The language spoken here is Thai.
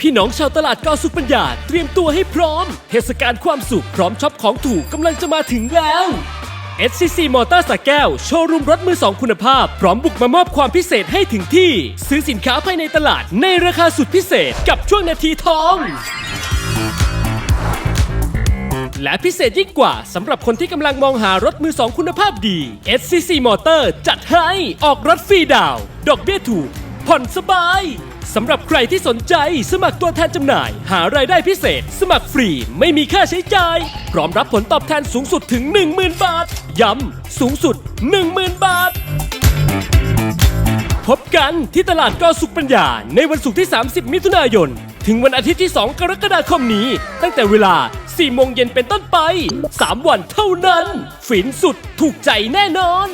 พี่น้องชาวตลาดกอสุขปัญญา เตรียมตัวให้พร้อม เทศกาลความสุขพร้อมช็อปของถูกกำลังจะมาถึงแล้ว SCC มอเตอร์สแก้ว โชว์รูมรถมือสองคุณภาพ พร้อมบุกมามอบความพิเศษให้ถึงที่ ซื้อสินค้าภายในตลาดในราคาสุดพิเศษกับช่วงนาทีทอง และพิเศษยิ่งกว่าสำหรับคนที่กำลังมองหารถมือสองคุณภาพดี SCC Motor จัดให้ออกรถฟรีดาว ดอกเบี้ยถูก ผ่อนสบาย สำหรับใครที่สนใจสมัครตัวแทนจำหน่าย หารายได้พิเศษ สมัครฟรีไม่มีค่าใช้จ่าย พร้อมรับผลตอบแทนสูงสุดถึง 10,000 บาท ย้ำสูงสุด 10,000 บาท พบกันที่ตลาดกอสุขปัญญา ในวันศุกร์ที่ 30 มิถุนายน ถึงวันอาทิตย์ที่ 2 กรกฎาคมนี้ ตั้งแต่เวลา 4 โมงเย็นเป็นต้นไป 3 วันเท่านั้น ฝินสุดถูกใจแน่นอน